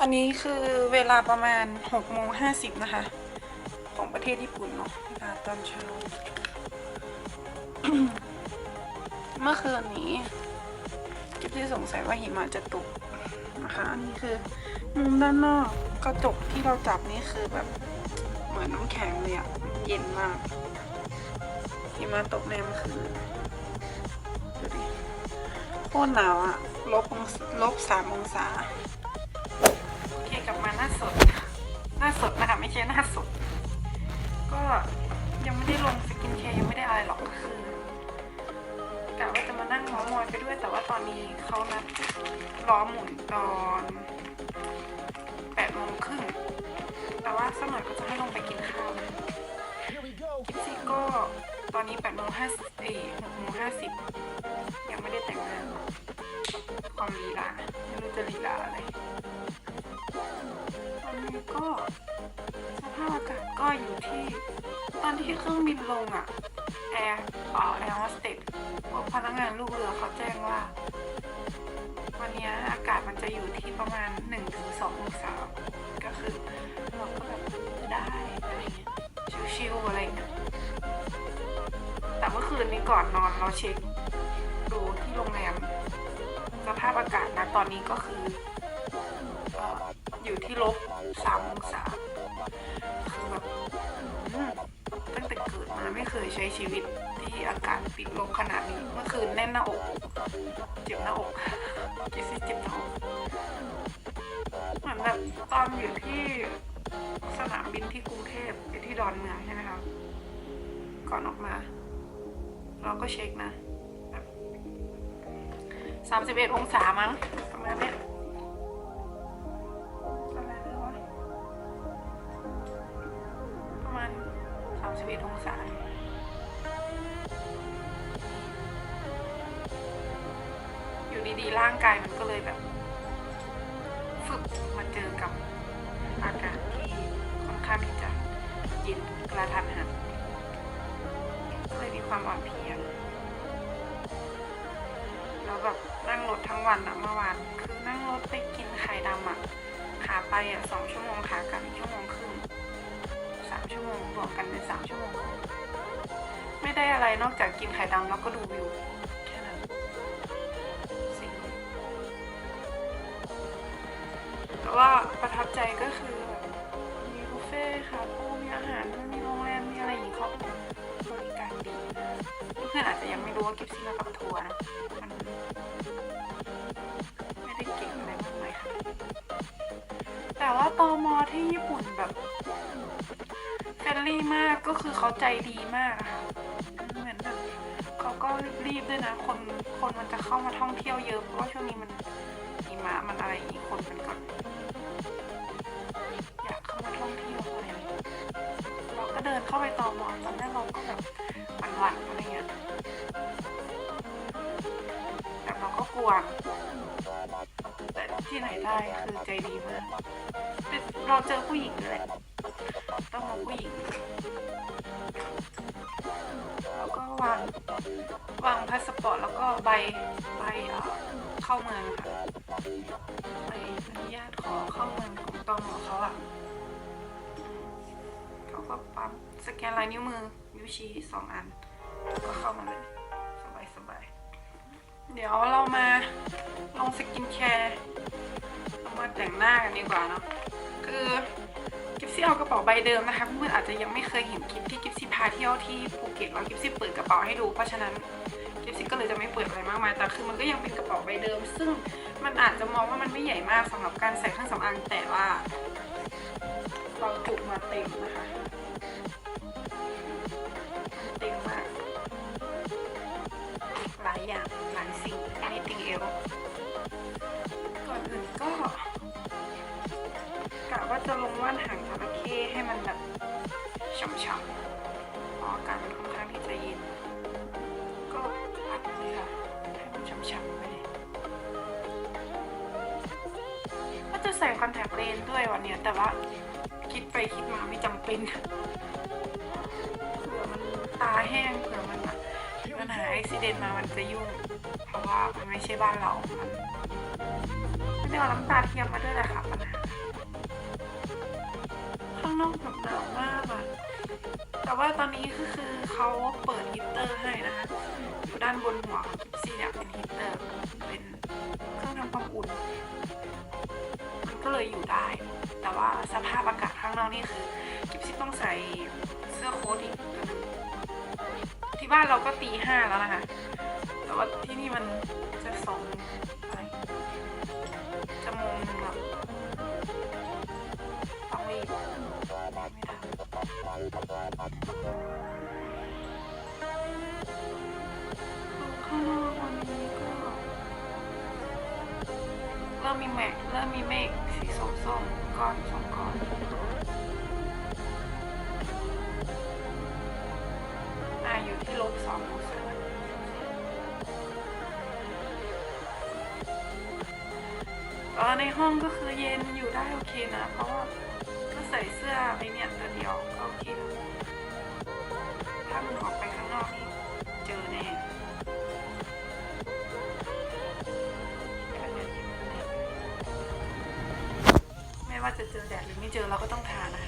อันนี้คือเวลาประมาณ6โมง50 นะคะ ของประเทศญี่ปุ่นเนาะเวลาตอนเช้า เมื่อคืนนี้กิ๊บที่สงสัยว่าหิมะจะตกนะคะอันนี้คือมุมด้านนอกกระจกที่เราจับนี่คือแบบเหมือนน้ำแข็งเลยอะเย็นมากหิมะตกแน่เมื่อคืนดูดิโคตรหนาวอะลบองลบสามองศา หน้าสด หน้าสดนะคะไม่ใช่หน้าสด ก็ยังไม่ได้ลงสกินแคร์ยังไม่ได้อะไรหรอกคือกะว่าจะมานั่งเมอมอยไปด้วย แต่ว่าตอนนี้เขานัดล้อหมุนตอนแปดโมงครึ่งแต่ว่าสักหน่อยก็จะให้ลงไปกินข้าวกิฟซี่ก็ตอนนี้แปดโมงห้าสิบเอหกโมงห้าสิบยังไม่ได้แต่งหน้าความลีลาไม่รู้จะลีลาอะไร ก็สภาพอากาศก็อยู่ที่ ตอนที่เครื่องบินลงอะแอร์อ๋อแอร์โฮสเตสพวกพนักงานลูกเรือเขาแจ้งว่า วันนี้อากาศมันจะอยู่ที่ประมาณ 1-2องศาก็คือเราก็แบบได้อะไรเงี้ยชิวๆอะไรเงี้ยแต่เมื่อคืนนี้ก่อนนอนเราเช็คดูที่โรงแรมสภาพอากาศนะตอนนี้ก็คือ อยู่ที่ลบสามองศาคือแบบตั้งแต่เกิดมาไม่เคยใช้ชีวิตที่อากาศติดลบขนาดนี้เมื่อคืนแน่นหน้าอกเจ็บหน้าอกกิซี่เจ็บหน้าอกเหมือนแบบตอนอยู่ที่สนามบินที่กรุงเทพที่ดอนเมืองใช่ไหมคะก่อนออกมา เราก็เช็คนะสามสิบเอ็ดองศามั้งประมาณนี้างกายมันก็เลยแบบ ฝึกมาเจอกับอากาศที่ค่อนข้างที่จะเย็นกระทันหันก็เลยมีความอ่อนเพลียแล้วแบบนั่งรถทั้งวันอะเมื่อวานคือนั่งรถไปกินไข่ดำอะขาไปอะสองชั่วโมงขากลับอีกชั่วโมงครึ่งสามชั่วโมงรวมกันเป็นสามชั่วโมงไม่ได้อะไรนอกจากกินไข่ดำแล้วก็ดูวิว ประทับใจก็คือมีบุฟเฟ่ค่ะพวกมีอาหารมีโรงแรมมีอะไรอย่างงี้เขาบริการดีนะเพื่อนอาจจะยังไม่รู้ว่ากิฟซี่มากับทัวร์นะมันไม่ได้เก่งอะไรมากมายค่ะแต่ว่าตอมอที่ญี่ปุ่นแบบเฟรนลี่มากก็คือเขาใจดีมากอะค่ะเหมือนแบบเขาก็รีบด้วยนะคนคนมันจะเข้ามาท่องเที่ยวเยอะเพราะว่าช่วงนี้มันหิมะมันอะไรอีกคนมันก็ ไปตอมอตอนแรกเราก็แบบหวั่นๆอะไรเงี้ยแต่เราก็กลัวแต่ที่ไหนได้คือใจดีมากเราเจอผู้หญิงเลยแหละต้องมองผู้หญิงแล้วก็วางวางพาสปอร์ตแล้วก็ใบใบเข้าเมืองค่ะใบอนุญาตขอเข้าเมืองของตอมอเขาอะเขาก็ปั๊ม สแกนลายนิ้วมือนิ้วชี้สองอัน ก็เข้ามาเลยสบายสบายๆเดี๋ยวเรามาลองสกินแคร์เรามาแต่งหน้ากันดีกว่าเนาะคือกิฟซี่เอากระเป๋าใบเดิมนะคะเพื่อนๆอาจจะยังไม่เคยเห็นคลิปที่กิฟซี่พาเที่ยวที่ภูเก็ตแล้วกิฟซี่เปิดกระเป๋าให้ดู เพราะฉะนั้นกิฟซี่ก็เลยจะไม่เปิดอะไรมากมายแต่คือมันก็ยังเป็นกระเป๋าใบเดิม ซึ่งมันอาจจะมองว่ามันไม่ใหญ่มากสำหรับการใส่เครื่องสำอางแต่ว่า เราจุมาเต็มนะคะ เป็นเผื่อมันตาแห้งเผื่อมันมีปัญหาอุบิเหตุมามันจะยุ่ง เพราะว่ามันไม่ใช่บ้านเรา มันไม่ได้เอาน้ำตาเทียมมาด้วยแหละค่ะปัญหานอกแบบหนาวมากอะแต่ว่าตอนนี้ก็คือเขาเปิดฮีตเตอร์ให้นะคะด้านบนหัวกิฟซี่เนี่ยเป็นฮีตเตอร์ เป็นเครื่องทำความอุ่น มันก็เลยอยู่ได้ แต่ว่าสภาพอากาศข้างนอกนี่คือ ต้องใส่เสื้อโค้ทอีกที่บ้านเราก็ตีห้าแล้วนะคะ แต่ว่าที่นี่มันจะสองอะไรจะโมงหนึงแล้วต้องรีบไม่ทันข้างนอกวันนี้ก็เริ่มมีแมกเริ่มมีเมฆ ในห้องก็คือเย็นอยู่ได้โอเคนะ เพราะว่าก็ใส่เสื้อไอเนี่ยตัวเดียวก็โอเคแล้วถ้ามันออกไปข้างนอกนี่เจอแน่ไม่ว่าจะเจอแดดหรือไม่เจอเราก็ต้องทานะคะ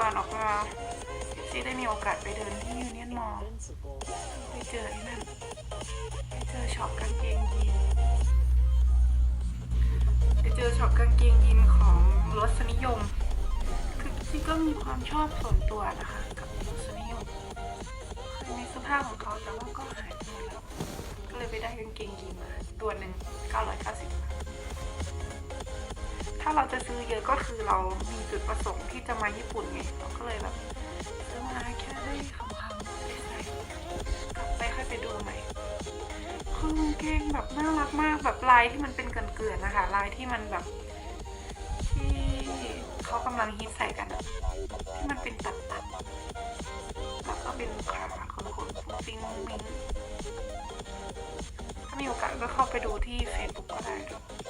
ก่อนออกมาซีได้มีโอกาสไปเดินที่ยูเนียนมอลล์ไปเจอไอ้นั่นไปเจอช็อปกางเกงยีนไปเจอช็อปกางเกงยีนของรสนิยม คือซีก็มีความชอบส่วนตัวนะคะกับรสนิยมคือในเสอผ้าของเขาแต่ว่าก็หายไปหมดแล้ว ก็เลยไปได้กางเกงยีนมาตัวหนึ่ง990บาทาเราจะซื้อเยอะก็คือเรามีจุดประสงค์ที่จะมาญี่ปุ่นไงเราก็เลยแบบซื้อมาแค่ได้คำๆใส่กลับไปค่อยไปดูใหม่คือกางเกงแบบน่ารักมากแบบลายที่มันเป็นเกลื่อนๆนะคะ ลายที่มันแบบที่เขากำลังฮิตใส่กันอะที่มันเป็นตัดๆแล้วก็เป็นขาของคนฟิ้งมิงถ้ามีโอกาสก็เข้าไปดูที่ Facebook ก็ได้ดู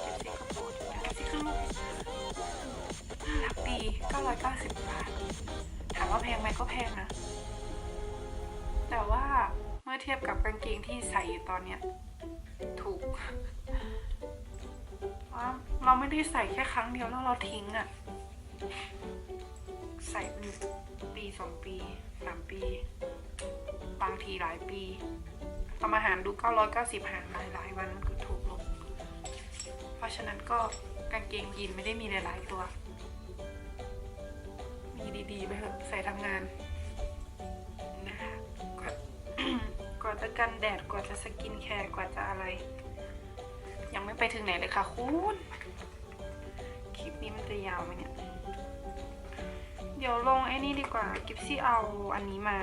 เจ น่ารักดี990 บาท ถามว่าแพงไหมก็แพงนะ แต่ว่าเมื่อเทียบกับกางเกงที่ใส่อยู่ตอนเนี้ย ถูกว่าเราไม่ได้ใส่แค่ครั้งเดียวแล้วเราทิ้งอะใส่เป็นปีสองปีสามปี บางทีหลายปีเอามาหารดู 990หารหลายหลายวันมันก็ถูกลง เพราะฉะนั้นก็กางเกงยีนไม่ได้มีหลาย ๆ ตัว ใส่ทำงานนะคะกว่ากว่าจะกันแดดกว่าจะสกินแคร์กว่าจะอะไร ยังไม่ไปถึงไหนเลยค่ะคุณคลิปนี้มันจะยาวไหมเนี่ย เดี๋ยวลงไอ้นี่ดีกว่า กิฟซี่เอาอันนี้มา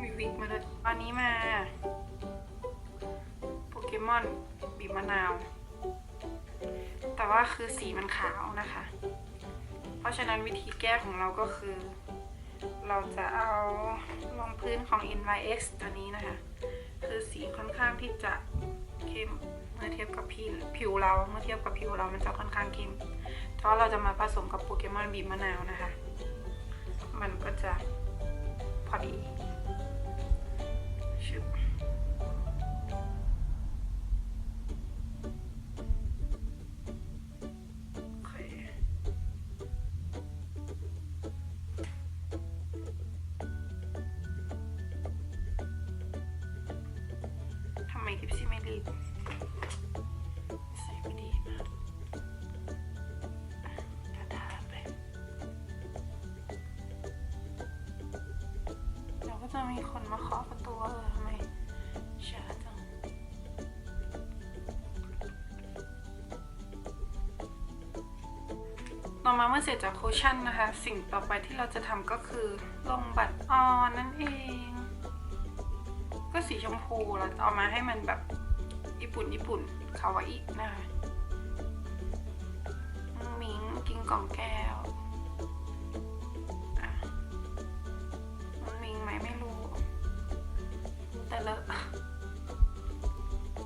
มีวิกมาด้วยอันนี้มา โปเกมอนบีบมะนาว แต่ว่าคือสีมันขาวนะคะ เพราะฉะนั้นวิธีแก้ของเราก็คือ เราจะเอารองพื้นของ NYX ตัวนี้นะคะ คือสีค่อนข้างที่จะเข้มเมื่อเทียบกับพี่ผิวเราเมื่อเทียบกับผิวเรามันจะค่อนข้างเข้มเพราะเราจะมาผสมกับโปเกมอนบีบมะนาวนะคะ มันก็จะพอดี กิฟซี่ไม่รีบใส่ไม่ดีมากทาๆไปเดี๋ยวก็จะมีคนมาเคาะประตูว่าเออทำไมช้าจังต่อมาเมื่อเสร็จจากโคชั่นนะคะ สิ่งต่อไปที่เราจะทำก็คือลงบัตรออนนั่นเอง ก็สีชมพูเราจะเอามาให้มันแบบ ญี่ปุ่นญี่ปุ่นคาวาอินะคะมุ้งมิงกินกล่องแก้วมันมิงไหมไม่รู้ แต่เลอะ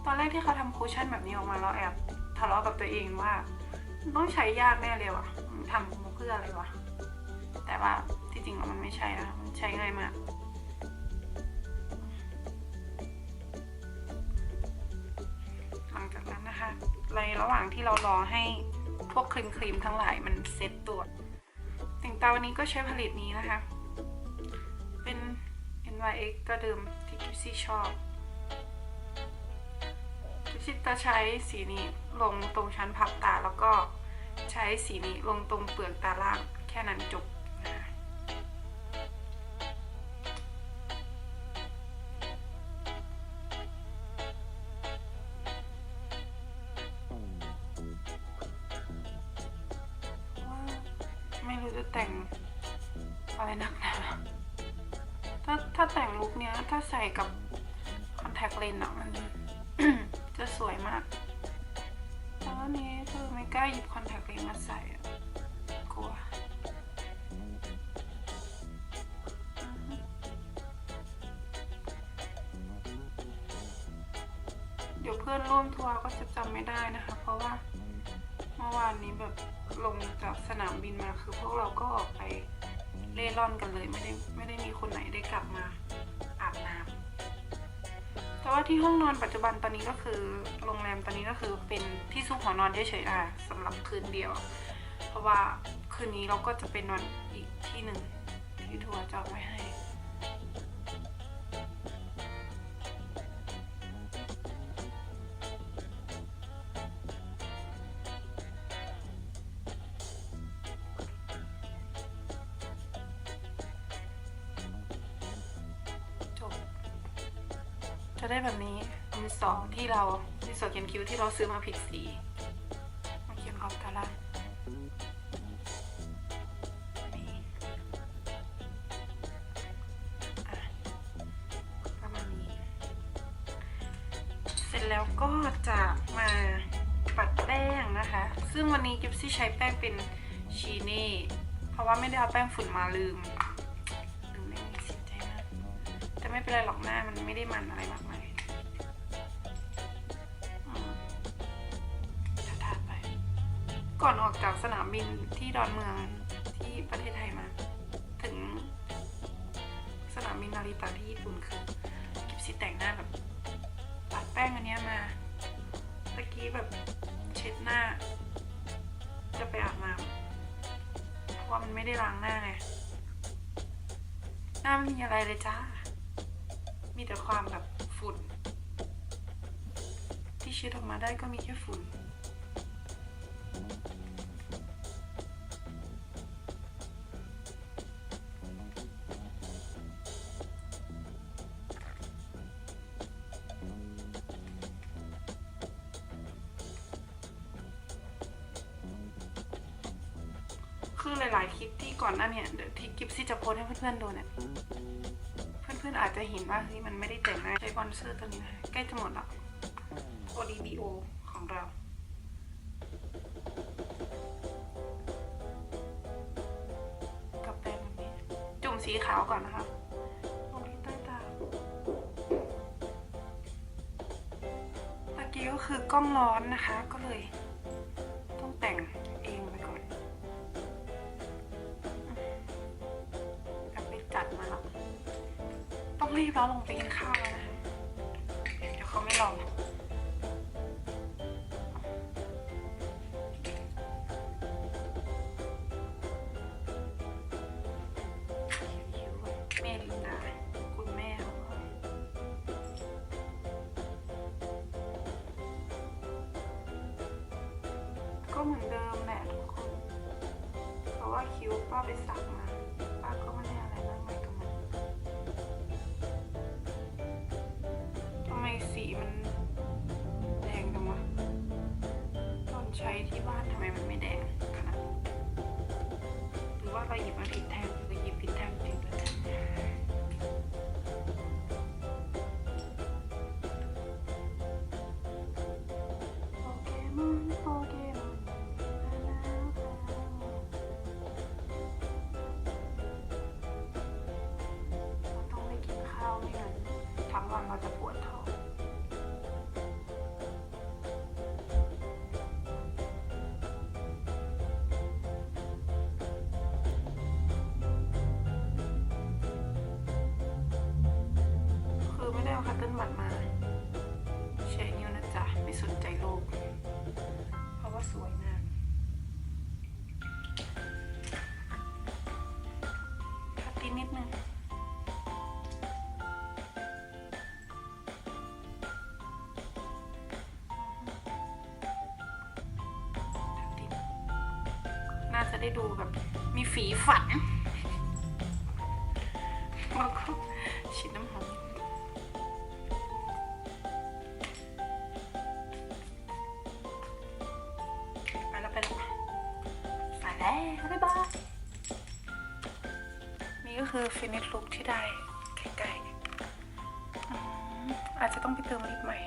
ตอนแรกที่เขาทำคูชั่นแบบนี้ออกมาเราแอบทะเลาะกับตัวเองว่า ต้องใช้ยากแน่เลยว่ะทำเพื่ออะไรวะ แต่ว่าที่จริงแล้วมันไม่ใช่นะมันใช้ง่ายมาก ระหว่างที่เรารอให้พวกครีมครีมทั้งหลายมันเซ็ตตัวติ่งตาวันนี้ก็ใช้ผลิตนี้นะคะ เป็น NYX ก็เดิมที่กิฟซี่ชอบกิฟซี่จะใช้สีนี้ลงตรงชั้นพับตาแล้วก็ใช้สีนี้ลงตรงเปลือกตาล่างแค่นั้นจบ ดี๋ยวเพื่อนร่วมทัวร์ก็จะจำไม่ได้นะคะ เพราะว่าเมื่อวานนี้แบบลงจากสนามบินมาคือพวกเราก็ออกไปเล่ร่อนกันเลยไม่ได้ไม่ได้มีคนไหนได้กลับมาอาบน้ำแต่ว่าที่ห้องนอนปัจจุบันตอนนี้ก็คือโรงแรมตอนนี้ก็คือเป็นที่ซุกหัวนอนเฉยๆอะสำหรับคืนเดียว เพราะว่าคืนนี้เราก็จะเป็นนอนอีกที่หนึ่งที่ทัวร์จองไว้ให้ ที่เราที่สอเขียนคิ้วที่เราซื้อมาผิดสีมาเขียนขอบตาล่างนี่อะประมาณนี้เสร็จแล้วก็จะมาปัดแป้งนะคะ ซึ่งวันนี้กิฟซี่ใช้แป้งเป็นชีเน่เพราะว่าไม่ได้เอาแป้งฝุ่นมาลืมลืมไม่มีเสียใจมากแต่ไม่เป็นไรหรอกหน้ามันไม่ได้มันอะไรมาก สนามบินที่ดอนเมืองที่ประเทศไทยมา ถึง สนามบินนาริตะที่ญี่ปุ่นคือกิบซีแต่งหน้าแบบปัดแป้งอันเนี้ยมาตะกี้แบบเช็ดหน้า จะไปอาบน้ำเพราะว่ามันไม่ได้ล้างหน้าไงหน้าไม่มีอะไรเลยจ้า มีแต่ความแบบฝุ่น ที่เช็ดออกมาได้ก็มีแค่ฝุ่น ลายๆคลิปที่ก่อนหน้าเนี่ยเดี๋ยวที่กิฟซี่จะโพสให้เพื่อนๆดูเนี่ยเพื่อนๆอาจจะเห็นว่าเฮ้ยมันไม่ได้แต่งหน้าใช้บอนเซอร์ตัวนี้นะใกล้จะหมดแล้ว ODBO ของเรากับแป้งแบบนี้จุ่มสีขาวก่อนนะคะลงที่ใต้ตาตะกี้ก็คือกล้องร้อนนะคะก็เลย รีบแล้วลงไปกินข้าวแล้วนะคะเดี๋ยวเขาไม่รอแม่ลินดาคุณแม่ของเราก็เหมือนเดิมแหละทุกคน เพราะว่าคิ้วป้าไปสักมา บัตมาเช้นิ้วนะจ๊ะ ไม่สนใจโลก เพราะว่าสวยมากพับปีนนิดนึงน่าจะได้ดูแบบมีฝีฝันแล้วก็ฉีดน้ำหอม คือฟินิชลุคที่ได้ใกล้ๆอืมอาจจะต้องไปเติมลิปใหม่